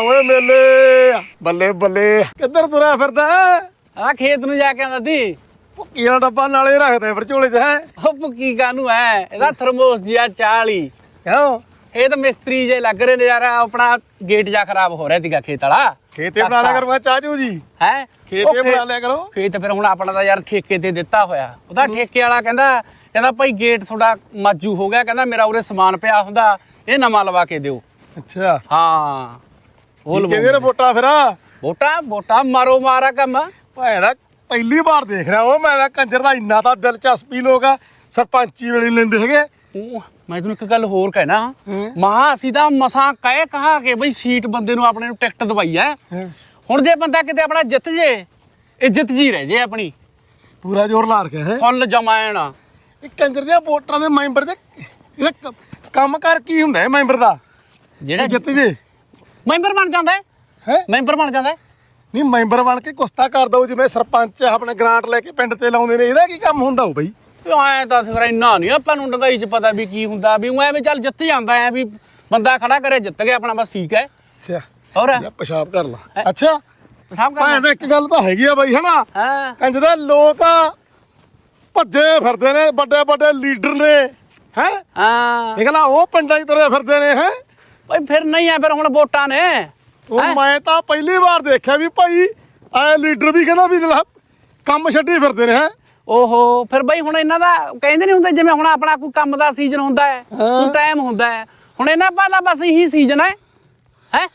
ਓਏ ਮੇਲੇ। ਬੱਲੇ ਬੱਲੇ। ਕਿੱਧਰ ਤੁਰਿਆ ਫਿਰਦਾ ਆ ਖੇਤ ਨੂੰ ਜਾ ਕੇ ਆਂਦਾ ਦੀ ਭੁੱਕੀ ਵਾਲਾ ਡੱਬਾ ਨਾਲੇ ਰੱਖਦੇ ਫਿਰ ਝੋਲੇ 'ਚ ਹੈ? ਉਹ ਭੁੱਕੀ ਕਾਨੂੰ ਐ? ਇਹਦਾ ਥਰਮੋਸ ਜੀ ਆ 40 ਕਿਉਂ? ਇਹ ਤਾਂ ਮਿਸਤਰੀ ਜੇ ਲੱਗ ਰਹੇ ਨੇ ਯਾਰ ਆਪਣਾ ਗੇਟ ਜਾ ਖਰਾਬ ਹੋ ਰਿਹਾ ਸੀਗਾ ਖੇਤ ਵਾਲਾ। ਖੇਤੇ ਬਣਾ ਲਿਆ ਕਰੂੰਗਾ ਚਾਚੂ ਜੀ। ਹੈ? ਖੇਤੇ ਬਣਾ ਲਿਆ ਕਰੋ। ਖੇਤ ਫਿਰ ਹੁਣ ਆਪਣਾ ਤਾਂ ਯਾਰ ਠੇਕੇ ਤੇ ਦਿੱਤਾ ਹੋਇਆ। ਉਹਦਾ ਠੇਕੇ ਵਾਲਾ ਕਹਿੰਦਾ ਕਹਿੰਦਾ ਭਾਈ ਗੇਟ ਤੁਹਾਡਾ ਮਾਜੂ ਹੋ ਗਿਆ। ਕਹਿੰਦਾ ਮੇਰਾ ਉਰੇ ਸਮਾਨ ਪਿਆ ਹੁੰਦਾ ਇਹ ਨਵਾਂ ਲਵਾ ਕੇ ਦਿਓ। ਅੱਛਾ। ਹਾਂ। ਉਹ ਕਹਿੰਦੇ ਨੇ ਵੋਟਾਂ ਫਿਰ? ਵੋਟਾਂ ਵੋਟਾਂ ਮਾਰੋ ਮਾਰਾ ਕੰਮ। ਭਾਇਰਾ ਪਹਿਲੀ ਵਾਰ ਦੇਖ ਰਿਹਾ ਉਹ ਮੈਂ ਤਾਂ ਕੰਜਰ ਦਾ ਇੰਨਾ ਤਾਂ ਦਿਲਚਸਪੀ ਲੋਕ ਆ ਸਰਪੰਚੀ ਵੇਲੇ ਲੈਂਦੇ ਹੈਗੇ। ਮੈਂ ਤੈਨੂੰ ਇੱਕ ਗੱਲ ਹੋਰ ਕਹਿਣਾ? ਮਹਾ ਅਸੀਂ ਤਾਂ ਮਸਾਂ ਕਹਿ ਕਹਾ ਕੇ ਬਈ ਸੀਟ ਬੰਦੇ ਨੂੰ ਆਪਣੇ ਨੂੰ ਟਿਕਟ ਦਵਾਈ ਐ। ਹੁਣ ਜੇ ਬੰਦਾ ਕਿਤੇ ਆਪਣਾ ਜਿੱਤ ਜੇ ਇੱਜ਼ਤ ਜੀ ਰਹਿ ਜੇ ਆਪਣੀ। ਪੂਰਾ ਜ਼ੋਰ ਲਾ ਰਖਿਆ ਹੈ ਫੁੱਲ ਜਮਾਇਣ ਇਹ ਕੰਜਰ ਦੇ ਵੋਟਰਾਂ ਦੇ ਮੈਂਬਰ ਦੇ ਇਹ ਕੰਮ ਕਰ ਕੀ ਹੁੰਦਾ ਹੈ ਮੈਂਬਰ ਦਾ? ਜਿਹੜਾ ਜਿੱਤ ਜੇ। ਮੈਂਬਰ ਬਣ ਜਾਂਦਾ ਹੈ? ਹੈ? ਮੈਂਬਰ ਬਣ ਜਾਂਦਾ ਹੈ? ਨਹੀਂ ਮੈਂਬਰ ਬਣ ਕੇ ਕੁਸਤਾ ਕਰ ਦਊ ਜਿਵੇਂ ਸਰਪੰਚ ਆਪਣਾ ਗ੍ਰਾਂਟ ਲੈ ਕੇ ਪਿੰਡ ਤੇ ਲਾਉਂਦੇ ਨੇ ਇਹਦਾ ਕੀ ਕੰਮ ਹੁੰਦਾ ਹੋ ਬਈ? ਐ ਤਾਂ ਫਿਰ ਇੰਨਾ ਨਹੀਂ ਆਪਾਂ ਨੂੰ ਡੰਗਾਈ ਚ ਪਤਾ ਵੀ ਕੀ ਹੁੰਦਾ ਵੀ ਉਹ ਐਵੇਂ ਚੱਲ ਜਿੱਤ ਜਾਂਦਾ ਐ ਵੀ ਬੰਦਾ ਖੜਾ ਕਰੇ ਜਿੱਤ ਗਿਆ ਆਪਣਾ ਬਸ ਠੀਕ ਹੈ। ਅੱਛਾ। ਹੋਰ? ਜਾਂ ਪਿਸ਼ਾਬ ਕਰ ਲਾ। ਅੱਛਾ। ਭਾਵੇਂ ਕਰ ਤਾਂ ਇੱਕ ਗੱਲ ਤਾਂ ਹੈਗੀ ਆ ਬਈ ਹਨਾ? ਹਾਂ। ਕੰਜਦਾ ਲੋਕ ਭੱਜੇ ਫਿਰਦੇ ਨੇ ਵੱਡੇ ਵੱਡੇ ਲੀਡਰ ਨੇ ਹੈ? ਹਾਂ। ਨਿਕਲਾ ਉਹ ਪਿੰਡਾਂ 'ਚ ਤੁਰੇ ਫਿਰਦੇ ਨੇ ਹੈ? ਓਏ ਫਿਰ ਨਹੀਂ ਐ ਫਿਰ ਹੁਣ ਵੋਟਾਂ ਨੇ। ਉਹ ਮੈਂ ਤਾਂ ਪਹਿਲੀ ਵਾਰ ਦੇਖਿਆ ਵੀ ਭਾਈ ਐ ਲੀਡਰ ਵੀ ਕਹਿੰਦਾ ਵੀ ਲੈ ਕੰਮ ਛੱਡੀ ਫਿਰਦੇ ਨੇ ਹੈ। ਓਹੋ ਫਿਰ ਬਈ ਹੁਣ ਇਹਨਾਂ ਦਾ ਕਹਿੰਦੇ ਨਹੀਂ ਹੁੰਦੇ ਜਿਵੇਂ ਹੁਣ ਆਪਣਾ ਕੋਈ ਕੰਮ ਦਾ ਸੀਜ਼ਨ ਹੁੰਦਾ ਹੈ ਕੋਈ ਟਾਈਮ ਹੁੰਦਾ ਹੈ। ਹੁਣ ਇਹਨਾਂ ਪਾਲਾ ਬਸ ਇਹੀ ਸੀਜ਼ਨ ਹੈ ਹੈ?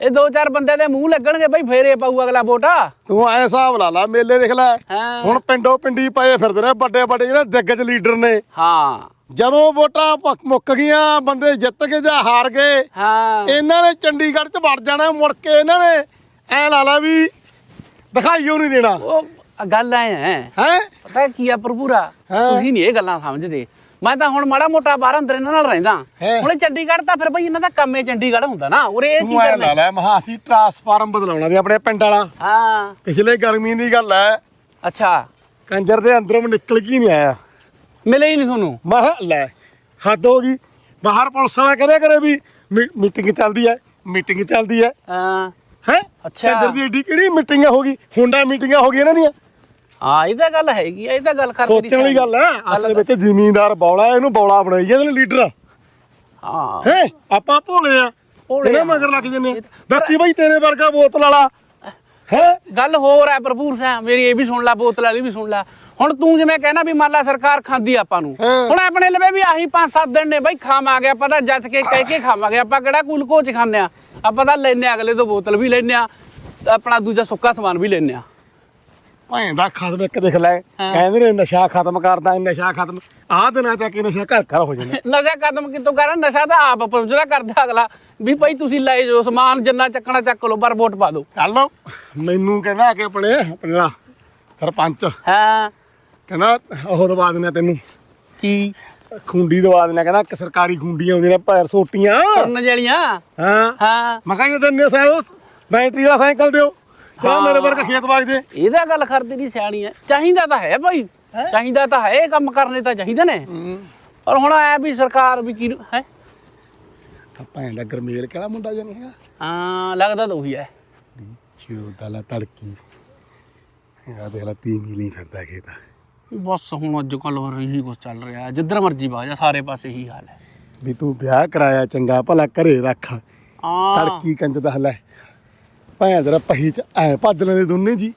ਇਹ ਦੋ ਚਾਰ ਬੰਦੇ ਦੇ ਮੂੰਹ ਲੱਗਣਗੇ ਬਈ ਫੇਰ ਪਾਊ ਅਗਲਾ ਵੋਟਾ। ਤੂੰ ਐ ਹਿਸਾਬ ਲਾ ਲਾ ਮੇਲੇ ਦੇਖ ਲੈ। ਹੁਣ ਪਿੰਡੋਂ ਪਿੰਡੀ ਪਏ ਫਿਰਦੇ ਨੇ ਵੱਡੇ ਵੱਡੇ ਜਿਹੜੇ ਦਿੱਗਜ ਲੀਡਰ ਨੇ। ਹਾਂ। ਜਦੋਂ ਵੋਟਾਂ ਪੱਕ- ਮੁੱਕ ਗਈਆਂ ਬੰਦੇ ਜਿੱਤ ਕੇ ਜਾਂ ਹਾਰ ਗਏ ਹਾਂ। ਇਹਨਾਂ ਨੇ ਚੰਡੀਗੜ੍ਹ 'ਚ ਵੜ ਜਾਣਾ ਮੁੜ ਕੇ ਇਹਨਾਂ ਨੇ ਐ ਲਾ ਲਾ ਵੀ ਦਿਖਾਈਓ ਨਹੀਂ ਦੇਣਾ। ਉਹ ਗੱਲ ਐ ਹੈ ਹੈ? ਪਤਾ ਕੀ ਆ ਪ੍ਰਭੂਰਾ ਹਾਂ। ਤੁਸੀਂ ਨਹੀਂ ਇਹ ਗੱਲਾਂ ਸਮਝਦੇ। ਮੈਂ ਤਾਂ ਹੁਣ ਮਾੜਾ ਮੋਟਾ ਬਾਹਰ ਅੰਦਰ ਇਹਨਾਂ ਨਾਲ ਰਹਿੰਦਾ। ਹੈਂ। ਹੁਣ ਇਹ ਚੰਡੀਗੜ੍ਹ ਤਾਂ ਫਿਰ ਬਈ ਇਹਨਾਂ ਦਾ ਕੰਮ ਹੀ ਚੰਡੀਗੜ੍ਹ ਹੁੰਦਾ ਨਾ। ਉਰੇ ਇਹ ਕੀ ਤੂੰ ਐ ਲਾ ਕਰਨਾ ਲੈ ਮਹਾਸੀ ਟਰਾਂਸਫਾਰਮ ਬਦਲਾਉਣਾ ਦੀ ਆਪਣੇ ਪਿੰਡ ਵਾਲਾ। ਹਾਂ। ਪਿਛਲੇ ਗਰਮੀ ਦੀ ਗੱਲ ਹੈ ਅੱਛਾ। ਕੰਜਰ ਦੇ ਅੰਦਰੋਂ ਨਿਕਲ ਕੀ ਨਹੀਂ ਆਇਆ। ਮਿਲੇ ਹੀ ਨਹੀਂ ਤੁਹਾਨੂੰ। ਮੈਂ ਕਿਹਾ ਲੈ ਹੱਦ ਹੋ ਗਈ। ਬਾਹਰ ਪੁਲਿਸ ਵਾਲਾ ਕਰਿਆ ਕਰੇ ਵੀ ਮੀਟਿੰਗ ਚੱਲਦੀ ਹੈ ਮੀਟਿੰਗ ਚੱਲਦੀ ਹੈ ਹਾਂ। ਹੈ? ਅੱਛਾ। ਕੰਜਰ ਦੀ ਏਡੀ ਕਿਹੜੀ ਮੀਟਿੰਗ ਹੋ ਗਈ? ਹੁੰਡਾ ਮੀਟਿੰਗਾਂ ਹੋ ਗਈਆਂ ਇਹਨਾਂ ਦੀਆਂ। ਹਾਂ ਇਹ ਤਾਂ ਗੱਲ ਹੈਗੀ ਆ ਇਹ ਤਾਂ ਗੱਲ ਕਰਦੀ ਸੋਚਣ ਵਾਲੀ ਗੱਲ ਹੈ ਅਸਲ ਵਿੱਚ ਜ਼ਿਮੀਂਦਾਰ ਬੌਲਾ ਇਹਨੂੰ ਬੌਲਾ ਬਣਾਈ ਜਾਂਦੇ ਨੇ ਲੀਡਰ। ਹਾਂ। ਹੈ? ਆਪਾਂ ਭੋਲੇ ਆ। ਇਹਨਾਂ। ਮਗਰ ਲੱਗ ਜੰਨੇ। ਬਾਕੀ ਬਈ ਤੇਰੇ ਵਰਗਾ ਬੋਤਲ ਵਾਲਾ। ਹੈ? ਗੱਲ ਹੋਰ ਹੈ ਭਰਪੂਰ ਸਿੰਘ ਮੇਰੀ ਇਹ ਵੀ ਸੁਣ ਲੈ ਬੋਤਲ ਵਾਲੀ ਵੀ ਸੁਣ ਲੈ। ਹੁਣ ਤੂੰ ਜਿਵੇਂ ਕਹਿਣਾ ਵੀ ਮੰਨ ਲਾ ਸਰਕਾਰ ਖਾਂਦੀ ਆਪਾਂ ਨੂੰ। ਹੁਣ ਆਪਣੇ ਲਵੇ ਵੀ ਆਹੀ 5-7 ਦਿਨ ਨੇ ਬਈ ਖਾਵਾਂਗੇ ਆਪਾਂ ਤਾਂ ਜੱਜ ਕੇ ਕਹਿ ਕੇ ਖਾਵਾਂਗੇ। ਆਪਾਂ ਕਿਹੜਾ ਕੁਲ ਕੋਚ ਖਾਂਦੇ ਆ? ਆਪਾਂ ਤਾਂ ਲੈਨੇ ਅਗਲੇ ਤੋਂ ਬੋਤਲ ਵੀ ਲੈਨੇ ਆ ਆਪਣਾ ਦੂਜਾ ਸੁੱਕਾ ਸਮਾਨ ਵੀ ਲੈਨੇ ਆ। ਭੈਣ ਦਾ ਖਤਮ ਇੱਕ ਦੇਖ ਲੈ। ਕਹਿੰਦੇ ਨੇ ਨਸ਼ਾ ਖਤਮ ਕਰਦਾ ਨਸ਼ਾ ਖਤਮ। ਆਹ ਦਿਨਾਂ ਤੱਕ ਇਹ ਨਸ਼ਾ ਘਰ ਘਰ ਹੋ ਜਾਂਦਾ। ਨਸ਼ਾ ਕਦਮ ਕਿਤੋਂ ਕਰਾਂ ਨਸ਼ਾ ਤਾਂ ਆਪ ਪਹੁੰਚਦਾ ਕਰਦਾ ਅਗਲਾ। ਵੀ ਭਾਈ ਤੁਸੀਂ ਲੈ ਜਾਓ ਸਮਾਨ ਜਿੰਨਾ ਚੱਕਣਾ ਚੱਕ ਲਓ ਪਰ ਵੋਟ ਪਾ ਦਿਓ। ਚੱਲ ਮੈਨੂੰ ਕਹਿੰਦਾ ਕਿ ਆਪਣੇ ਆਪਣਾ ਸਰਪੰਚ। ਹਾਂ। ਕਹਿੰਦਾ ਉਹ ਦਵਾ ਦਿੰਦਾ ਤੈਨੂੰ। ਕੀ? ਖੁੰਡੀ ਦਵਾ ਦਿੰਦਾ ਕਹਿੰਦਾ ਇੱਕ ਸਰਕਾਰੀ ਖੁੰਡੀਆਂ ਹੁੰਦੀਆਂ ਨੇ ਪੈਰ ਸੋਟੀਆਂ। ਕਰਨ ਜਿਹੜੀਆਂ ਹਾਂ। ਹਾਂ। ਮੈਂ ਕਿਹਾ ਜਦੋਂ ਨੇ ਸਾਇਓ ਬੈਟਰੀ ਵਾਲਾ ਸਾਈਕਲ ਦਿਓ ਕਹਿੰਦਾ ਹਾਂ। ਮੇਰੇ ਵਰਗਾ ਖੇਤ ਵਾਜ ਦੇ ਇਹਦਾ ਗੱਲ ਕਰਦੀ ਦੀ ਸਿਆਣੀ ਹੈ ਚਾਹੀਦਾ ਤਾਂ ਹੈ ਭਾਈ। ਚਾਹੀਦਾ ਤਾਂ ਹੈ ਇਹ ਕੰਮ ਕਰਨੇ ਤਾਂ ਚਾਹੀਦੇ ਨੇ। ਔਰ ਹੁਣ ਆਇਆ ਵੀ ਸਰਕਾਰ ਵੀ ਕੀ ਹੈ? ਭੈਣ ਦਾ ਗਰਮੇਲ ਕਿਹੜਾ ਮੁੰਡਾ ਜਾਂ ਨਹੀਂ ਹੈਗਾ? ਹਾਂ ਲੱਗਦਾ ਤਾਂ ਉਹੀ ਹੈ। ਚਿਓ ਦਲਾ ਤੜਕੀ। ਇਹ ਦੇਖ ਲਾ ਤੀ ਮਿਲੀ ਫਿਰਦਾ ਖੇਤ। ਬਸ ਹੁਣ ਅੱਜ ਕੱਲ ਹੋ ਰਹੀ ਕੁਝ ਚੱਲ ਰਿਹਾ। ਹੈ। ਜਿੱਧਰ ਮਰਜ਼ੀ ਬਾਜ ਸਾਰੇ ਪਾਸੇ ਇਹੀ ਹਾਲ ਹੈ। ਵੀ ਤੂੰ ਵਿਆਹ ਕਰਾਇਆ ਚੰਗਾ ਭਲਾ ਘਰੇ ਰੱਖ। ਹਾਂ। ਤੜਕੀ ਕੰਜ ਦਾ ਹਲੇ ਭੈਣ ਤੇਰਾ ਪਹੀ ਚ ਐ ਭੱਜ ਲੈਂਦੇ ਦੋਨੇ ਜੀ।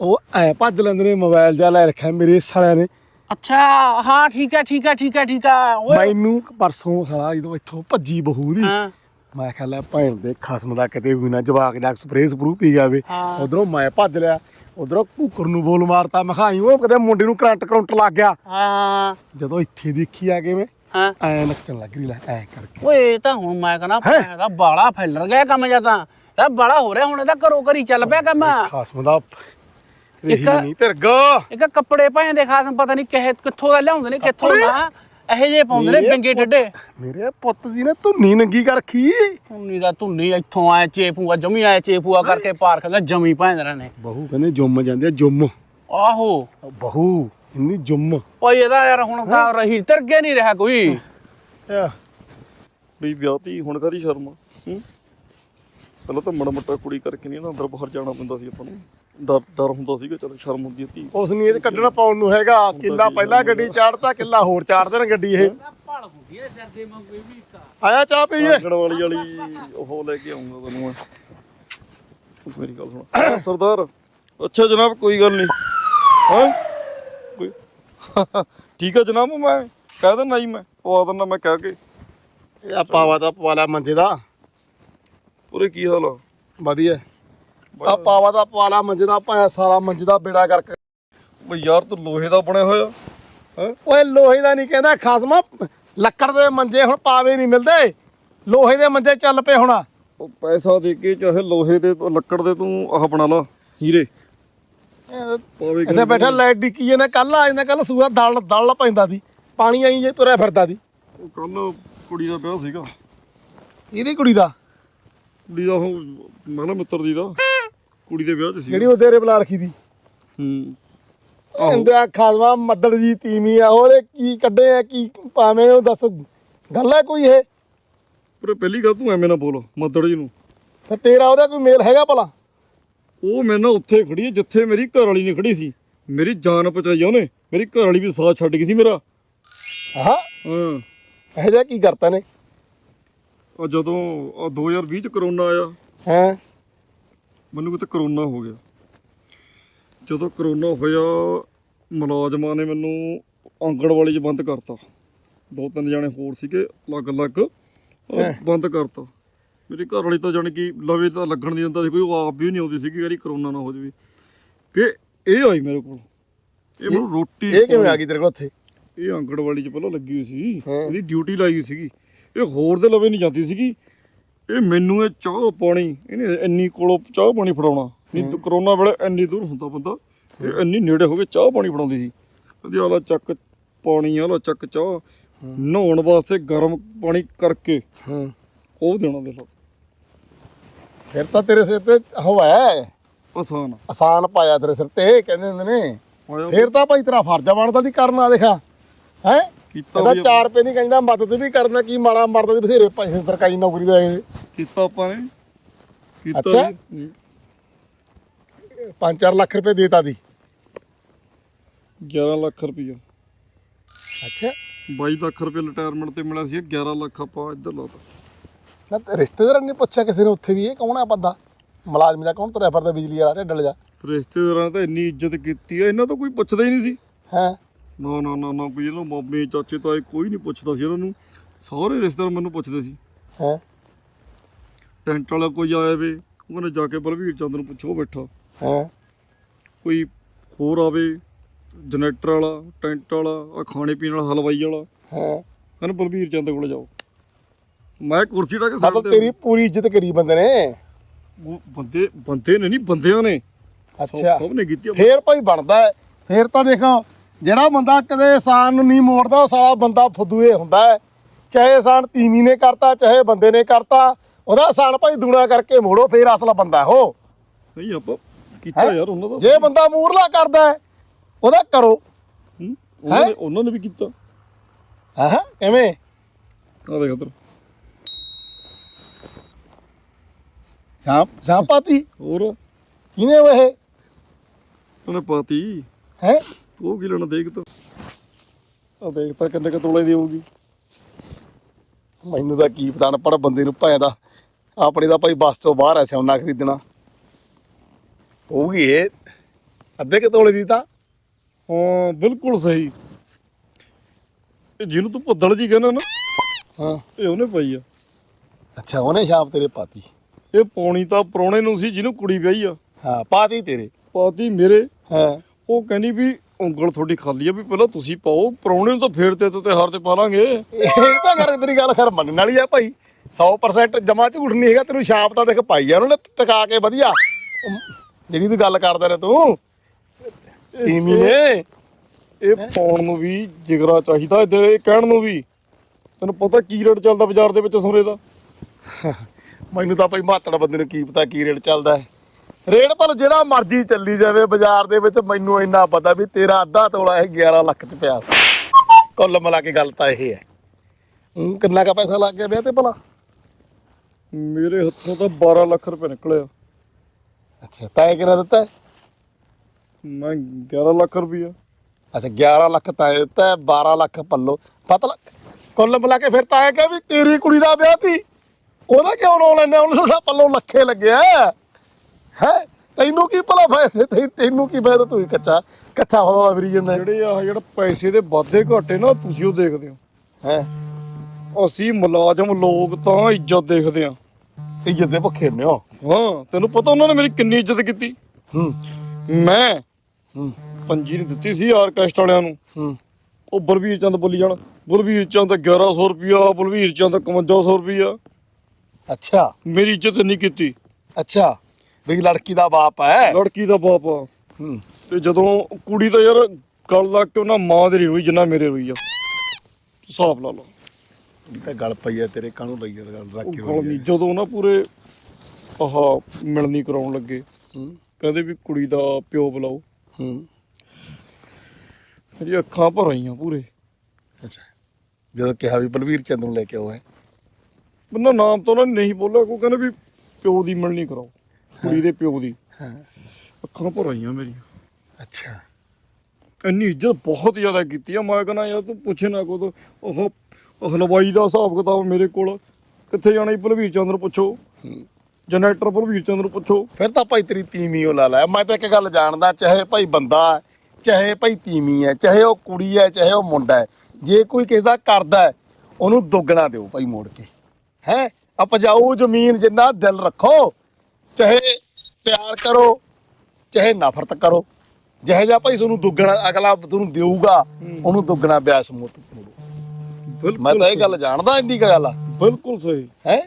ਉਹ ਐ ਭੱਜ ਲੈਂਦੇ ਨੇ ਮੋਬਾਈਲ ਜਾ ਲੈ ਰੱਖਿਆ ਮੇਰੇ ਸਾਲਿਆਂ ਨੇ। ਅੱਛਾ ਹਾਂ ਠੀਕ ਹੈ ਠੀਕ ਹੈ ਠੀਕ ਹੈ ਠੀਕ ਹੈ। ਓਏ। ਮੈਨੂੰ ਪਰਸੋਂ ਸਾਲਾ ਜਦੋਂ ਇੱਥੋਂ ਭੱਜੀ ਬਹੂ ਦੀ ਹਾਂ। ਮੈਂ ਕਿਹਾ ਲੈ ਭੈਣ ਦੇ ਖਸਮ ਦਾ ਕਿਤੇ ਵੀ ਨਾ ਜਵਾਕ ਜਾ ਸਪਰੇਅ ਸਪਰੂ ਪੀ ਜਾਵੇ। ਹਾਂ। ਉਧਰੋਂ ਮੈਂ ਭੱਜ ਲਿਆ। ਉਧਰੋਂ ਕੁੱਕਰ ਨੂੰ ਬੋਲ ਮਾਰਤਾ ਮੈਂ ਕਿਹਾ ਆਈ ਉਹ ਕਦੇ ਮੁੰਡੇ ਨੂੰ ਕਰੰਟ ਕਰੰਟ ਲੱਗ ਗਿਆ। ਹਾਂ। ਜਦੋਂ ਇੱਥੇ ਦੇਖੀ ਆ ਕੇ ਮੈਂ ਹਾਂ। ਐ ਨੱਚਣ ਲੱਗ ਰਹੀ ਲੈ ਐ ਕਰਕੇ। ਓਏ ਇਹ ਤਾਂ ਹੁਣ ਮੈਂ ਕਹਿੰਦਾ ਹੈਂ? ਇਹਦਾ ਬਾਲਾ ਫੈਲਰ ਗਿਆ ਕੰਮ ਜਾਂ ਤਾਂ। ਇਹ ਬਾਲਾ ਹੋ ਰਿਹਾ ਹੁਣ ਇਹਦਾ ਘਰੋਂ ਘਰੀ ਚੱਲ ਪਿਆ ਕੰਮ। ਖਸਮ ਦਾ ਇਹੀ ਇੱਕ- ਨਹੀਂ ਤਿਰਗਾ ਇੱਕ ਕੱਪੜੇ ਭਾਵੇਂ ਦੇ ਖਾਸ ਪਤਾ ਨਹੀਂ ਕਿਹ ਕਿੱਥੋਂ ਦਾ ਲਿਆਉਂਦੇ ਨੇ ਕਿੱਥੋਂ? ਦਾ। ਇਹੋ ਜਿਹੇ ਪਾਉਂਦੇ ਨੇ ਮੇਰੇ ਪੁੱਤ- ਡੱਡੇ ਮੇਰੇ ਪੁੱਤ ਜੀ ਨੇ ਧੁੰਨੀ ਨੰਗੀ ਕਰ ਰੱਖੀ ਧੁੰਨੀ ਦਾ ਧੁੰਨੀ ਇੱਥੋਂ ਆਏ ਚੇਪੂਆ ਜਮੀ ਆਏ ਚੇਪੂਆ ਕਰਕੇ ਪਾਰ ਖਦਾ ਜਮੀ ਭਾਂਦੇ ਨੇ। ਬਹੂ ਕਹਿੰਦੇ ਜੁੰਮ ਜਾਂਦੇ ਆ ਜੁੰਮ। ਆਹੋ। ਬਹੂ ਇੰਨੀ ਜੁੰਮ। ਓਏ ਇਹਦਾ ਯਾਰ ਹੁਣ ਤਾਂ ਰਹੀ ਤਰਗੇ ਨਹੀਂ ਰਿਹਾ ਕੋਈ। ਆ। ਵੀ ਵਿਆਹਤੀ ਹੁਣ ਕਾਦੀ ਸ਼ਰਮ ਹੂੰ? ਪਹਿਲਾਂ ਤਾਂ ਮੜਾ ਮੋਟਾ ਕੁੜੀ ਕਰਕੇ ਨਹੀਂ ਨਾ ਅੰਦਰ ਬਾਹਰ ਜਾਣਾ ਪੈਂਦਾ ਸੀ ਆਪਾਂ ਨੂੰ। ਡਰ ਡਰ ਹੁੰਦਾ ਸੀਗਾ ਚਲ ਸ਼ਰਮ ਹੁੰਦੀ ਸੀ ਉਸ ਨਹੀਂ ਇਹ ਕੱਢਣਾ ਪਾਉਣ ਨੂੰ ਹੈਗਾ ਕਿੱਲਾ ਪਹਿਲਾਂ ਗੱਡੀ ਚਾੜਤਾ ਕਿੱਲਾ ਹੋਰ ਚਾੜ ਦੇਣ ਗੱਡੀ ਇਹ। ਭਲ ਹੁੰਦੀ ਹੈ ਸਰਦੇ ਮੰਗੇ ਵੀ ਇੱਕ ਆਇਆ ਚਾਹ ਪੀਏ। ਆਂਗਣ ਵਾਲੀ ਵਾਲੀ ਉਹ ਲੈ ਕੇ ਆਉਂਗਾ ਤੁਹਾਨੂੰ ਮੈਂ। ਮੇਰੀ ਗੱਲ ਸੁਣ। ਸਰਦਾਰ ਅੱਛਾ ਜਨਾਬ ਕੋਈ ਗੱਲ ਨਹੀਂ। ਹਾਂ? ਕੋਈ ਠੀਕ ਹੈ ਜਨਾਬ ਮੈਂ ਕਹਿ ਦਿੰਦਾ ਜੀ ਮੈਂ ਪਵਾ ਦਿੰਦਾ ਮੈਂ ਕਹਿ ਕੇ। ਇਹ ਆ ਪਾਵਾ ਦਾ ਪਵਾਲਾ ਮੰਜੇ ਦਾ। ਪੂਰੇ ਕੀ ਹਾਲ ਆ? ਵਧੀਆ। ਆ ਪਾਵਾ ਦਾ ਪਵਾਲਾ ਮੰਜੇ ਦਾ ਭਾਇਆ ਸਾਰਾ ਮੰਜੇ ਦਾ ਬੇੜਾ ਕਰਕੇ। ਬਈ ਯਾਰ ਤੂੰ ਲੋਹੇ ਦਾ ਬਣਿਆ ਹੋਇਆ? ਹੈ? ਓਏ ਲੋਹੇ ਦਾ ਨਹੀਂ ਕਹਿੰਦਾ ਖਸਮਾ। ਲੱਕੜ ਦੇ ਮੰਜੇ ਹੁਣ ਪਾਵੇ ਨਹੀਂ ਮਿਲਦੇ। ਲੋਹੇ ਦੇ ਮੰਜੇ ਚੱਲ ਪਏ ਹੁਣ। ਉਹ ਪੈਸਾ ਦੇ ਕੇ ਚਾਹੇ ਲੋਹੇ ਦੇ ਤੋਂ ਲੱਕੜ ਦੇ ਤੂੰ ਆਹ ਬਣਾ ਲਾ ਹੀਰੇ। ਇੱਥੇ ਬੈਠਾ ਲਾਈਟ ਡਿੱਕੀ ਇਹਨੇ ਕੱਲ ਆ ਜਾਂਦਾ ਕੱਲ ਸੂਆ ਦਲ ਦਲ ਪੈਂਦਾ ਦੀ ਪਾਣੀ ਆਈ ਜੇ ਤੁਰਿਆ ਫਿਰਦਾ ਦੀ ਉਹ ਕੱਲ ਕੁੜੀ ਦਾ ਵਿਆਹ ਸੀਗਾ। ਇਹਦੀ ਕੁੜੀ ਦਾ? ਕੁੜੀ ਦਾ ਉਹ ਮਾਨਾ ਮਿੱਤਰ ਦੀ ਦਾ। ਕੁੜੀ ਦੇ ਵਿਆਹ 'ਚ ਸੀ। ਜਿਹੜੀ ਉਹ ਤੇਰੇ ਬੁਲਾ ਰੱਖੀ ਦੀ ਹੂੰ। ਕਹਿੰਦਾ ਖਾਸਮਾ ਮੱਦੜ ਜੀ ਤੀਵੀਂ ਆ ਉਹਦੇ ਕੀ ਕੱਢੇ ਆ ਕੀ ਭਾਵੇਂ ਉਹ ਦੱਸ। ਗੱਲ ਹੈ ਕੋਈ ਇਹ? ਪਰ ਪਹਿਲੀ ਗੱਲ ਤੂੰ ਐਵੇਂ ਨਾ ਬੋਲ ਮੱਦੜ ਜੀ ਨੂੰ। ਫਿਰ ਤੇਰਾ ਉਹਦਾ ਕੋਈ ਮੇਲ ਹੈਗਾ ਭਲਾ? ਉਹ ਨਾਲ ਉੱਥੇ ਖੜੀ ਹੈ ਜਿੱਥੇ ਮੇਰੀ ਘਰ ਵਾਲੀ ਨਹੀਂ ਖੜੀ ਸੀ। ਮੇਰੀ ਜਾਨ ਬਚਾਈ ਆ ਉਹਨੇ। ਮੇਰੀ ਘਰ ਵਾਲੀ ਵੀ ਸਾਥ ਛੱਡ ਗਈ ਸੀ ਮੇਰਾ। ਹਾਂ। ਹਾਂ। ਇਹੋ ਜਿਹਾ ਕੀ ਕਰਤਾ ਨੇ? ਆ ਜਦੋਂ ਆ 2020 ਚ ਕਰੋਨਾ ਆਇਆ। ਹੈ? ਮੈਨੂੰ ਕਿਤੇ ਕਰੋਨਾ ਹੋ ਗਿਆ। ਜਦੋਂ ਕਰੋਨਾ ਹੋਇਆ ਮੁਲਾਜ਼ਮਾਂ ਨੇ ਮੈਨੂੰ ਆਂਗਣਵਾੜੀ 'ਚ ਬੰਦ ਕਰਤਾ। ਦੋ ਤਿੰਨ ਜਣੇ ਹੋਰ ਸੀਗੇ ਅਲੱਗ-ਅਲੱਗ ਬੰਦ ਕਰਤਾ। ਮੇਰੀ ਘਰ ਵਾਲੀ ਤਾਂ ਜਾਣੀ ਕਿ ਲਵੇ ਤਾਂ ਲੱਗਣ ਨਹੀਂ ਦਿੰਦਾ ਸੀ ਕੋਈ ਉਹ ਆਪ ਵੀ ਨਹੀਂ ਆਉਂਦੀ ਸੀਗੀ ਯਾਰੀ ਕਰੋਨਾ ਨਾ ਹੋ ਜਾਵੇ। ਕਿ ਇਹ ਆਈ ਮੇਰੇ ਕੋਲ। ਇਹ ਮੈਨੂੰ ਰੋਟੀ ਇਹ ਕਿਵੇਂ ਆ ਗਈ ਤੇਰੇ ਕੋਲ ਉੱਥੇ? ਇਹ ਆਂਗਣਵਾੜੀ 'ਚ ਪਹਿਲਾਂ ਲੱਗੀ ਹੋਈ ਸੀ। ਇਹਦੀ ਡਿਊਟੀ ਲਾਈ ਹੋਈ ਸੀਗੀ। ਇਹ ਹੋਰ ਦੇ ਲਵੇ ਨਹੀਂ ਜਾਂਦੀ ਸੀਗੀ। ਇਹ ਮੈਨੂੰ ਇਹ ਚਾਹ ਪਾਣੀ ਇਹਨੇ ਇੰਨੀ ਕੋਲੋਂ ਚਾਹ ਪਾਣੀ ਫੜਾਉਣਾ। ਨਹੀਂ ਕਰੋਨਾ ਵੇਲੇ ਇੰਨੀ ਦੂਰ ਹੁੰਦਾ ਬੰਦਾ ਇਹ ਇੰਨੀ ਨੇੜੇ ਹੋ ਕੇ ਚਾਹ ਪਾਣੀ ਫੜਾਉਂਦੀ ਸੀ। ਕਹਿੰਦੀ ਆਲਾ ਚੱਕ ਪਾਣੀ ਆਲਾ ਚੱਕ ਚਾਹ। ਨਹਾਉਣ ਵਾਸਤੇ ਗਰਮ ਪਾਣੀ ਕਰਕੇ ਹਾਂ। ਉਹ ਦੇਣਾ ਦੇ ਲੋ। ਫਿਰ ਤਾਂ ਤੇਰੇ ਸਿਰ ਤੇ ਉਹ ਹੈ। ਆਸਾਨ ਆ। ਆਸਾਨ ਪਾਇਆ ਤੇਰੇ ਸਿਰ ਤੇ ਕਹਿੰਦੇ ਹੁੰਦੇ ਨੇ। ਫਿਰ ਤਾਂ ਭਾਈ ਤੇਰਾ ਫਰਜ਼ ਬਣਦਾ ਦੀ ਕਰਨਾ ਦੇਖਾ। ਹੈ? ਕੀਤਾ ਇਹਦਾ ਵੀ 4 ਰੁਪਏ ਨਹੀਂ ਕਹਿੰਦਾ ਮਦਦ ਵੀ ਕਰਨਾ ਕੀ ਮਾੜਾ ਮਰਦਾ ਦੀ ਬਥੇਰੇ ਪੈਸੇ ਸਰਕਾਰੀ ਨੌਕਰੀ ਦਾ ਇਹ। ਕੀਤਾ ਆਪਾਂ ਨੇ। ਕੀਤਾ ਅੱਛਾ। ਵੀ। 5-4 ਲੱਖ ਰੁਪਏ ਦੇਤਾ ਦੀ। 11 ਲੱਖ ਰੁਪਈਆ। ਅੱਛਾ। 22 ਲੱਖ ਰੁਪਏ ਰਿਟਾਇਰਮੈਂਟ ਤੇ ਮਿਲਿਆ ਸੀ 11 ਲੱਖ ਆਪਾਂ ਇੱਧਰ ਲਾਤਾ ਨਾ ਤੇ ਰਿਸ਼ਤੇਦਾਰਾਂ ਨੇ ਪੁੱਛਿਆ ਕਿਸੇ ਨੇ ਉੱਥੇ ਵੀ ਇਹ ਕੌਣ ਆ ਬੰਦਾ? ਮੁਲਾਜ਼ਮ ਦਾ ਕੌਣ ਤੁਰਿਆ ਫਿਰਦਾ ਬਿਜਲੀ ਵਾਲਾ ਢੱਡਲ ਜਾ? ਰਿਸ਼ਤੇਦਾਰਾਂ ਤਾਂ ਇੰਨੀ ਇੱਜ਼ਤ ਕੀਤੀ ਆ ਇਹਨਾਂ ਤੋਂ ਕੋਈ ਪੁੱਛਦਾ ਹੀ ਨਹੀਂ ਸੀ। ਹੈ? ਨਾ ਨਾ ਨਾ ਨਾ ਕੋਈ ਇਹਨਾਂ ਮਾਮੇ ਚਾਚੇ ਤਾਏ ਕੋਈ ਨਹੀਂ ਪੁੱਛਦਾ ਸੀ ਇਹਨਾਂ ਨੂੰ। ਸਾਰੇ ਰਿਸ਼ਤੇਦਾਰ ਮੈਨੂੰ ਪੁੱਛਦੇ ਸੀ। ਹੈ? ਟੈਂਟ ਵਾਲਾ ਕੋਈ ਆਇਆ ਵੇ ਉਹਨੇ ਜਾ ਕੇ ਬਲਵੀਰ ਚੰਦ ਨੂੰ ਪੁੱਛੋ ਬੈਠਾ। ਹੈ? ਕੋਈ ਹੋਰ ਆਵੇ ਜਨਰੇਟਰ ਵਾਲਾ ਟੈਂਟ ਵਾਲਾ ਆ ਖਾਣੇ ਪੀਣ ਵਾਲਾ ਹਲਵਾਈ ਵਾਲਾ। ਹੈ? ਕਹਿੰਦੇ ਬਲਵੀਰ ਚੰਦ ਕੋਲ ਜਾਓ। ਮੈਂ ਕੁਰਸੀ ਢਾ ਕੇ ਮਤਲਬ ਤੇ ਤੇਰੀ ਪੂਰੀ ਇੱਜ਼ਤ ਕਰੀ ਬੰਦੇ ਨੇ? ਉਹ ਬੰਦੇ ਬੰਦੇ ਨੇ ਨਹੀਂ ਬੰਦਿਆਂ ਨੇ। ਸਭ- ਅੱਛਾ ਸਭ ਨੇ ਕੀਤੀ ਆ। ਫੇਰ ਭਾਈ ਬਣਦਾ ਹੈ। ਫੇਰ ਤਾਂ ਦੇਖੋ ਜਿਹੜਾ ਬੰਦਾ ਕਦੇ ਇਨਸਾਨ ਨੂੰ ਨਹੀਂ ਮੋੜਦਾ ਉਹ ਸਾਲਾ ਬੰਦਾ ਫੁੱਦੂਏ ਹੁੰਦਾ ਹੈ। ਚਾਹੇ ਇਨਸਾਨ ਤੀਵੀਂ ਨੇ ਕਰਤਾ ਚਾਹੇ ਬੰਦੇ ਨੇ ਕਰਤਾ ਉਹਦਾ ਇਨਸਾਨ ਭਾਈ ਦੂਣਾ ਕਰਕੇ ਮੋੜੋ ਫੇਰ ਅਸਲ ਬੰਦਾ ਹੈ ਨਹੀਂ ਆਪਾਂ ਕੀਤਾ ਹੈਂ? ਯਾਰ ਉਹਨਾਂ ਦਾ ਜੇ ਬੰਦਾ ਮੂਰਲਾ ਕਰਦਾ ਹੈ ਉਹਦਾ ਕਰੋ। ਹੂੰ? ਉਹਨਾਂ ਨੇ ਉਹਨਾਂ ਨੇ ਵੀ ਕੀਤਾ। ਹਾਂ ਕਿਵੇਂ? ਆ ਦੇਖ ਉਧਰ ਸ਼ਾਮ ਸ਼ਾਮ ਪਾਤੀ। ਹੋਰ? ਕਿਨੇ ਉਹ ਇਹ? ਉਹਨੇ ਪਾਤੀ। ਹੈ? ਉਹ ਕੀ ਲੈਣਾ ਦੇਖ ਤਾਂ। ਆ ਦੇਖ ਤਾਂ ਕਿੰਨੇ ਕ ਤੋਲੇ ਦੀ ਹੋਊਗੀ। ਮੈਨੂੰ ਤਾਂ ਕੀ ਪਤਾ ਪੜ ਬੰਦੇ ਨੂੰ ਭਾਂ ਦਾ। ਆਪਣੇ ਦਾ ਭਾਈ ਬੱਸ ਤੋਂ ਬਾਹਰ ਐ ਸੋਨਾ ਖਰੀਦਣਾ। ਹੋਊਗੀ ਇਹ। ਅੱਧੇ ਕਿ ਤੋਲੇ ਦੀ ਤਾਂ। ਹਾਂ ਬਿਲਕੁਲ ਸਹੀ। ਇਹ ਜਿਹਨੂੰ ਤੂੰ ਭੱਦਲ ਜੀ ਕਹਿੰਦਾ ਨਾ ਹਾਂ। ਇਹ ਉਹਨੇ ਪਾਈ ਆ। ਅੱਛਾ ਉਹਨੇ ਸ਼ਾਮ ਤੇਰੇ ਪਾਤੀ। ਇਹ ਪੌਣੀ ਤਾਂ ਪ੍ਰਾਹੁਣੇ ਨੂੰ ਸੀ ਜਿਹਨੂੰ ਕੁੜੀ ਵਿਆਹੀ ਆ। ਹਾਂ ਪਾਤੀ ਤੇਰੇ। ਪਾਤੀ ਮੇਰੇ। ਹਾਂ। ਉਹ ਕਹਿੰਦੀ ਵੀ ਉਂਗਲ ਤੁਹਾਡੀ ਖਾਲੀ ਆ ਵੀ ਪਹਿਲਾਂ ਤੁਸੀਂ ਪਾਓ ਪ੍ਰਾਹੁਣੇ ਨੂੰ ਤਾਂ ਫੇਰ ਤੇ ਤੇ ਹਾਰ ਤੇ ਪਾ ਲਾਂਗੇ ਇਹ ਤਾਂ ਕਰ ਤੇਰੀ ਗੱਲ ਖਰ ਮੰਨਣ ਵਾਲੀ ਆ ਭਾਈ। 100% ਜਮਾ ਝੂਠ ਨਹੀਂ ਹੈਗਾ ਤੈਨੂੰ ਛਾਪ ਤਾਂ ਦੇਖ ਪਾਈ ਆ ਉਹਨੇ ਟਿਕਾ ਕੇ ਵਧੀਆ। ਜਿਹੜੀ ਤੂੰ ਗੱਲ ਕਰਦਾ ਰਿਹਾ ਤੂੰ ਤੀਮੀ ਨੇ। ਇਹ ਪਾਉਣ ਨੂੰ ਵੀ ਜਿਗਰਾ ਚਾਹੀਦਾ ਇਹ ਕਹਿਣ ਨੂੰ ਵੀ। ਤੈਨੂੰ ਪਤਾ ਕੀ ਰੇਟ ਚੱਲਦਾ ਬਾਜ਼ਾਰ ਦੇ ਵਿੱਚ ਸੋਨੇ ਦਾ? ਮੈਨੂੰ ਤਾਂ ਭਾਈ ਮਾਤੜ ਬੰਦੇ ਨੂੰ ਕੀ ਪਤਾ ਕੀ ਰੇਟ ਚੱਲਦਾ ਹੈ। ਰੇਟ ਪਰ ਜਿਹੜਾ ਮਰਜ਼ੀ ਚੱਲੀ ਜਾਵੇ ਬਾਜ਼ਾਰ ਦੇ ਵਿੱਚ ਮੈਨੂੰ ਇੰਨਾ ਪਤਾ ਵੀ ਤੇਰਾ ਅੱਧਾ ਤੋਲਾ ਇਹ 11 ਲੱਖ ਚ ਪਿਆ। ਕੁੱਲ ਮਿਲਾ ਕੇ ਗੱਲ ਤਾਂ ਇਹ ਹੈ। ਹੂੰ, ਕਿੰਨਾ ਕਾ ਪੈਸਾ ਲੱਗ ਗਿਆ ਵਿਆਹ ਤੇ ਭਲਾ? ਮੇਰੇ ਹੱਥੋਂ ਤਾਂ 12 ਲੱਖ ਰੁਪਏ ਨਿਕਲਿਆ ਅੱਛਾ ਤੈਂ ਕਿੰਨਾ ਦਿੱਤਾ? ਹੈ? ਮੈਂ 11 ਲੱਖ ਰੁਪਇਆ ਅੱਛਾ 11 ਲੱਖ ਤੈਂ ਦਿੱਤਾ ਹੈ, 12 ਲੱਖ ਪੱਲੋ। ਪਤਾ ਲੱਗ ਕੁੱਲ ਮਿਲਾ ਕੇ ਫਿਰ ਤਾਂ ਇਹ ਕਿ ਵੀ ਤੇਰੀ ਕੁੜੀ ਦਾ ਵਿਆਹ ਸੀ। ਉਹਦਾ ਕਿਉਂ ਰੋ ਲੈਣਾ ਉਹਨੂੰ ਤਾਂ ਪੱਲੋ ਲੱਖੇ ਲੱਗਿਆ ਹੈ? ਤੈਨੂੰ ਕੀ ਭਲਾ ਫਾਇਦਾ? ਤੈਨੂੰ- ਤੈਨੂੰ ਕੀ ਫਾਇਦਾ ਤੂੰ ਹੀ ਕੱਚਾ ਕੱਚਾ ਹੋਦਾ ਫਿਰੀ ਜਾਂਦਾ? ਜਿਹੜੇ ਆ ਜਿਹੜਾ ਪੈਸੇ ਦੇ ਵਾਧੇ ਘਾਟੇ ਨਾ ਤੁਸੀਂ ਉਹ ਦੇਖਦੇ ਹੋ। ਹੈ? ਅਸੀਂ ਮੁਲਾਜ਼ਮ ਲੋਕ ਤਾਂ ਇੱਜ਼ਤ ਦੇਖਦੇ ਆ ਇੱਜ਼ਤ ਦੇ ਭੁੱਖੇ ਨੇ ਹੋ? ਹਾਂ ਤੈਨੂੰ ਪਤਾ ਉਹਨਾਂ ਨੇ ਮੇਰੀ ਕਿੰਨੀ ਇੱਜ਼ਤ ਕੀਤੀ? ਹੂੰ। ਮੈਂ ਹੂੰ। ਪੰਜੀ ਨੇ ਦਿੱਤੀ ਸੀ ਆਰਕੈਸਟ ਵਾਲਿਆਂ ਨੂੰ। ਹੂੰ। ਉਹ ਬਲਵੀਰ ਚੰਦ ਬੋਲੀ ਜਾਣ। ਬਲਵੀਰ ਚੰਦ 1100 ਰੁਪਿਆ ਬਲਵੀਰ ਚੰਦ 5100 ਰੁਪਿਆ ਅੱਛਾ। ਮੇਰੀ ਇੱਜ਼ਤ ਨਹੀਂ ਕੀਤੀ। ਅੱਛਾ। ਵੀ ਲੜਕੀ ਦਾ ਬਾਪ ਹੈ। ਲੜਕੀ ਦਾ ਬਾਪ ਆ। ਹੂੰ। ਤੇ ਜਦੋਂ ਕੁੜੀ ਤਾਂ ਯਾਰ ਗੱਲ ਲੱਗ ਕੇ ਉਹਨਾਂ ਮਾਂ ਦੇ ਰੋਈ ਜਿੰਨਾ ਮੇਰੇ ਰੋਈ ਆ। ਹਿਸਾਬ ਲਾ ਲਓ। ਤਾਂ ਗੱਲ ਪਈ ਹੈ ਤੇਰੇ ਕਾਹਨੂੰ ਲਈ ਹੈ ਗੱਲ ਉਹ ਰੱਖੀ ਗੱਲ ਹੋਈ ਨਹੀਂ ਹੈ ਜਦੋਂ ਨਾ ਪੂਰੇ ਆਹ ਮਿਲਣੀ ਕਰਾਉਣ ਲੱਗੇ ਹੂੰ। ਕਹਿੰਦੇ ਵੀ ਕੁੜੀ ਦਾ ਪਿਓ ਬੁਲਾਓ। ਹੂੰ। ਮੇਰੀ ਅੱਖਾਂ ਭਰ ਆਈਆਂ ਪੂਰੇ। ਅੱਛਾ। ਜਦੋਂ ਕਿਹਾ ਵੀ ਬਲਵੀਰ ਚੰਦ ਨੂੰ ਲੈ ਕੇ ਆਓ ਹੈ। ਮੈਨੂੰ ਨਾਮ ਤਾਂ ਉਹਨਾਂ ਨੇ ਨਹੀਂ ਬੋਲਿਆ ਕੋ ਕਹਿੰਦੇ ਵੀ ਪਿਓ ਦੀ ਮਿਲਣੀ ਕਰਾਓ। ਕੁੜੀ ਦੇ ਪਿਓ ਦੀ। ਹਾਂ। ਅੱਖਾਂ ਭਰ ਆਈਆਂ ਮੇਰੀਆਂ। ਅੱਛਾ। ਇੰਨੀ ਇੱਜ਼ਤ ਬਹੁਤ ਜ਼ਿਆਦਾ ਕੀਤੀ ਆ। ਮੈਂ ਕਹਿੰਦਾ ਯਾਰ ਤੂੰ ਪੁੱਛੇ ਨਾ ਕੋ ਉਹ ਉਹ ਹਲਵਾਈ ਦਾ ਹਿਸਾਬ ਕਿਤਾਬ ਮੇਰੇ ਕੋਲ ਕਿੱਥੇ ਜਾਣਾ ਜੀ ਬਲਵੀਰ ਚੰਦ ਨੂੰ ਪੁੱਛੋ। ਜਨਰੇਟਰ ਬਲਵੀਰ ਚੰਦ ਨੂੰ ਪੁੱਛੋ। ਫਿਰ ਤਾਂ ਭਾਈ ਤੇਰੀ ਤੀਵੀਂ ਉਹ ਲਾ ਲੈ। ਮੈਂ ਤਾਂ ਇੱਕ ਗੱਲ ਜਾਣਦਾ ਚਾਹੇ ਭਾਈ ਬੰਦਾ ਹੈ, ਚਾਹੇ ਭਾਈ ਤੀਵੀਂ ਹੈ ਚਾਹੇ ਉਹ ਕੁੜੀ ਹੈ ਚਾਹੇ ਉਹ ਮੁੰਡਾ ਹੈ ਜੇ ਕੋਈ ਕਿਸੇ ਦਾ ਕਰਦਾ ਹੈ, ਉਹਨੂੰ ਦੁੱਗਣਾ ਦਿਓ ਭਾਈ ਮੋੜ ਕੇ। ਹੈ? ਉਪਜਾਊ ਜ਼ਮੀਨ ਜਿੰਨਾ ਦਿਲ ਰੱਖੋ। ਚਾਹੇ ਪਿਆਰ ਕਰੋ ਚਾਹੇ ਨਫ਼ਰਤ ਕਰੋ। ਜਿਹੇ ਜਿਹਾ ਭਾਈ ਤੁਹਾਨੂੰ ਦੁੱਗਣਾ ਅਗਲਾ ਤੁਹਾਨੂੰ ਦੇਊਗਾ ਉਹਨੂੰ ਦੁੱਗਣਾ ਬਿਆਸ ਮੋੜ ਮੋੜੋ। ਬਿਲਕੁਲ ਮੈਂ ਤਾਂ ਇਹ ਗੱਲ ਜਾਣਦਾ ਇੰਨੀ ਗੱਲ ਆ। ਬਿਲਕੁਲ ਸਹੀ। ਹੈ?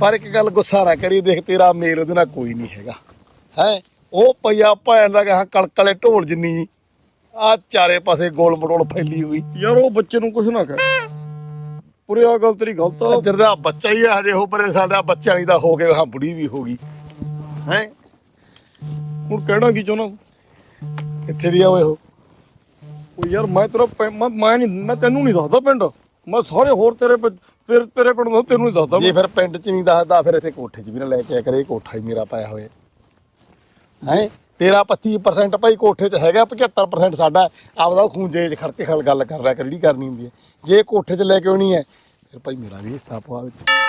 ਪਰ ਇੱਕ ਗੱਲ ਗੁੱਸਾ ਨਾ ਕਰੀ ਦੇਖ ਤੇਰਾ ਮੇਲ ਉਹਦੇ ਨਾਲ ਕੋਈ ਨਹੀਂ ਹੈਗਾ। ਹੈ? ਉਹ ਪਈਆ ਭੈਣ ਦਾ ਕਹਾ ਕਲਕਲੇ ਢੋਲ ਜਿੰਨੀ ਆ ਚਾਰੇ ਪਾਸੇ ਗੋਲ ਮਟੋਲ ਫੈਲੀ ਹੋਈ। ਯਾਰ ਉਹ ਬੱਚੇ ਨੂੰ ਕੁਝ ਨਾ ਕਹਿ। ਪੂਰੇ ਆ ਗੱਲ ਤੇਰੀ ਗਲਤ ਆ। ਦਾ ਬੱਚਾ ਹੀ ਆ ਹਜੇ ਉਹ ਪਰੇ ਸਾਲ ਦਾ ਬੱਚਾ ਨਹੀਂ ਦਾ ਹੋ ਗਿਆ ਹਾਂ ਬੁੜੀ ਵੀ ਹੋ ਗਈ। ਹੈ। ਹੁਣ ਕਹਿਣਾ ਕੀ ਚਾਹੁੰਦਾ ਕਿੱਥੇ ਦੀ ਆ ਓਏ ਉਹ? ਉਹ ਯਾਰ ਮੈਂ ਤੇਰਾ ਪਿੰ- ਮੈਂ ਮੈਂ ਨਹੀਂ ਮੈਂ ਤੈਨੂੰ ਨਹੀਂ ਦੱਸਦਾ ਪਿੰਡ। ਮੈਂ ਸਾਰੇ ਹੋਰ ਤੇਰੇ ਪਿੰ- ਤੇਰੇ ਤੇਰੇ ਪਿੰਡ ਦਾ ਤੈਨੂੰ ਨਹੀਂ ਦੱਸਦਾ ਜੇ ਫਿਰ ਪਿੰਡ ਚ ਨਹੀਂ ਦੱਸਦਾ ਫਿਰ ਇੱਥੇ ਕੋਠੇ 'ਚ ਵੀ ਨਾ ਲੈ ਕੇ ਆ ਕਰੇ ਇਹ ਕੋਠਾ ਹੀ ਮੇਰਾ ਪਾਇਆ ਹੋਇਆ। ਹੈ? ਤੇਰਾ 25% ਭਾਈ ਕੋਠੇ 'ਚ ਹੈਗਾ 75% ਸਾਡਾ। ਆਪਦਾ ਉਹ ਖੂੰਜੇ 'ਚ ਕੇ ਖਲ ਗੱਲ ਕਰ ਰਿਹਾ ਕਰ ਜਿਹੜੀ ਕਰਨੀ ਹੁੰਦੀ ਹੈ। ਜੇ ਕੋਠੇ 'ਚ ਲੈ ਕੇ ਆਉਣੀ ਹੈ ਫਿਰ ਭਾਈ ਮੇਰਾ ਵੀ ਹਿੱਸਾ ਪਵਾ ਵਿੱਚ।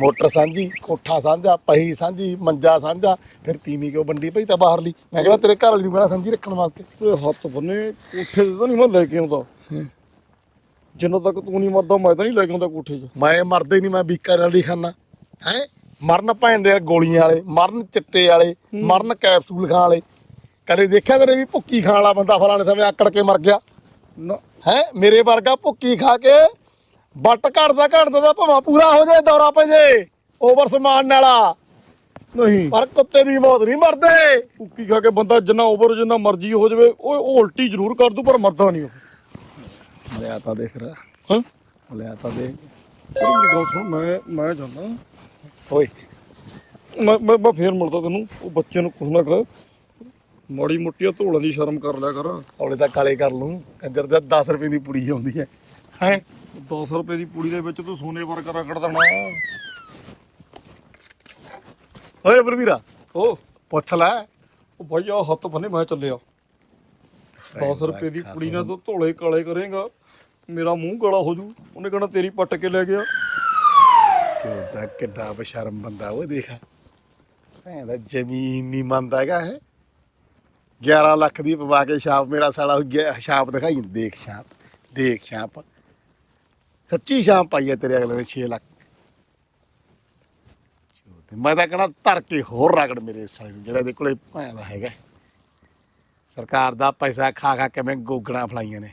ਮੋਟਰ ਸਾਂਝੀ ਕੋਠਾ ਸਾਂਝਾ ਪਹੀ ਸਾਂਝੀ ਮੰਜਾ ਸਾਂਝਾ ਫਿਰ ਤੀਵੀਂ ਕਿਉਂ ਵੰਡੀ ਭਾਈ ਤਾਂ ਬਾਹਰਲੀ? ਮੈਂ ਕਹਿੰਦਾ ਤੇਰੇ ਘਰ ਵਾਲੀ ਨੂੰ ਕਹਿਣਾ ਸਾਂਝੀ ਰੱਖਣ ਵਾਸਤੇ। ਤੇ ਹੱਥ ਬੰਨੇ ਕੋਠੇ ਤੇ ਤਾਂ ਨਹੀਂ ਮੈਂ ਲੈ ਕੇ ਆਉਂਦਾ। ਜਿੰਨਾ ਤੱਕ ਤੂੰ ਨਹੀਂ ਮਰਦਾ ਮੈਂ ਤਾਂ ਨਹੀਂ ਲੈ ਕੇ ਆਉਂਦਾ ਕੋਠੇ 'ਚ। ਮੈਂ ਮਰਦੇ ਨਹੀਂ ਮੈਂ ਬੀਕਰ ਵਾਲੀ ਖਾਨਾ। ਹੈ? ਮਰਨ ਭੈਣ ਦੇ ਗੋਲੀਆਂ ਵਾਲੇ ਮਰਨ ਚਿੱਟੇ ਵਾਲੇ ਮਰਨ ਕੈਪਸੂਲ ਖਾਣ ਵਾਲੇ। ਕਦੇ ਦੇਖਿਆ ਤੇਰੇ ਵੀ ਭੁੱਕੀ ਖਾਣ ਵਾਲਾ ਬੰਦਾ ਫਲਾਣੇ ਸਮੇਂ ਆਕੜ ਕੇ ਮਰ ਗਿਆ? ਹੈ? ਮੇਰੇ ਵਰਗਾ ਭੁੱਕੀ ਖਾ ਕੇ ਬੱਟ ਘੜਦਾ ਘੜਦਾ ਤਾਂ ਭਵਾ ਪੂਰਾ ਹੋ ਜਾਏ ਦੌਰਾ ਪੈ ਜੇ ਓਵਰ ਸਮਾਨ ਨਾਲਾ ਨਹੀਂ। ਪਰ ਕੁੱਤੇ ਦੀ ਮੌਤ ਨਹੀਂ ਮਰਦੇ। ਕੁੱਕੀ ਖਾ ਕੇ ਬੰਦਾ ਜਿੰਨਾ ਓਵਰ ਜਿੰਨਾ ਮਰਜ਼ੀ ਹੋ ਜਾਵੇ ਉਹ ਉਹ ਉਲਟੀ ਜ਼ਰੂਰ ਕਰ ਦੂ ਪਰ ਮਰਦਾ ਨਹੀਂ ਉਹ। ਮਲਿਆ ਤਾਂ ਦੇਖ ਰਿਹਾ। ਹਾਂ? ਮਲਿਆ ਤਾਂ ਦੇਖ। ਮੇਰੀ ਗੱਲ ਸੁਣ ਮੈਂ ਮੈਂ ਜਾਂਦਾ। ਓਏ। ਮੈਂ ਮੈਂ ਮੈਂ ਫੇਰ ਮਿਲਦਾ ਤੈਨੂੰ ਉਹ ਬੱਚੇ ਨੂੰ ਕੁਛ ਨਾ ਕਰ ਮਾੜੀ ਮੁੱਟੀ ਧੋਲਾਂ ਦੀ ਸ਼ਰਮ ਕਰ ਲਿਆ ਕਰ। ਔਲੇ ਤਾਂ ਕਾਲੇ ਕਰ ਲੂੰ। ਕੰਜਰ ਦਾ 10 ਰੁਪਏ ਦੀ ਪੁੜੀ ਆਉਂਦੀ ਹੈ। ਹੈ? 10 ਰੁਪਏ ਦੀ ਪੂੜੀ ਦੇ ਵਿੱਚ ਤੂੰ ਸੋਨੇ ਵਰਗਾ ਰਗੜ ਦੇਣਾ। ਓਏ ਬਰਵੀਰਾ ਉਹ ਪੁੱਛ ਲੈ। ਉਹ ਭਾਈ ਆ ਹੱਥ ਬੰਨੇ ਮੈਂ ਚੱਲਿਆ। 10 ਰੁਪਏ ਦੀ ਪੁੜੀ ਨਾਲ ਤੂੰ ਧੋਲੇ ਕਾਲੇ ਕਰੇਗਾ। ਮੇਰਾ ਮੂੰਹ ਕਾਲਾ ਹੋ ਜੂ। ਉਹਨੇ ਕਹਣਾ ਤੇਰੀ ਪੱਟ ਕੇ ਲੈ ਗਿਆ। ਚੋਦਾ ਕਿੱਡਾ ਬਸ਼ਰਮ ਬੰਦਾ ਉਹ ਦੇਖਾ। ਭੈਣ ਦਾ ਜ਼ਮੀਨ ਨਹੀਂ ਮੰਨਦਾ ਹੈਗਾ ਇਹ। 11 ਲੱਖ ਦੀ ਪਵਾ ਕੇ ਛਾਪ ਮੇਰਾ ਸਾਲਾ ਹੋ ਗਿਆ ਛਾਪ ਦਿਖਾਈ। ਦੇਖ ਛਾਪ ਦੇਖ ਛਾਪ। ਸੱਚੀ ਛਾਪ ਪਾਈ ਹੈ ਤੇਰੇ ਅਗਲੇ ਨੇ 6 ਲੱਖ। ਚੋਦੇ ਮੈਂ ਤਾਂ ਕਹਣਾ ਧਰ ਕੇ ਹੋਰ ਰਗੜ ਮੇਰੇ ਸਾਲੇ ਨੂੰ, ਜਿਹੜਾ ਇਹਦੇ ਕੋਲੇ ਭੈਣ ਦਾ ਹੈਗਾ। ਸਰਕਾਰ ਦਾ ਪੈਸਾ ਖਾ ਖਾ ਕੇ ਮੈਂ ਗੋਗਣਾ ਫਲਾਈਆਂ ਨੇ।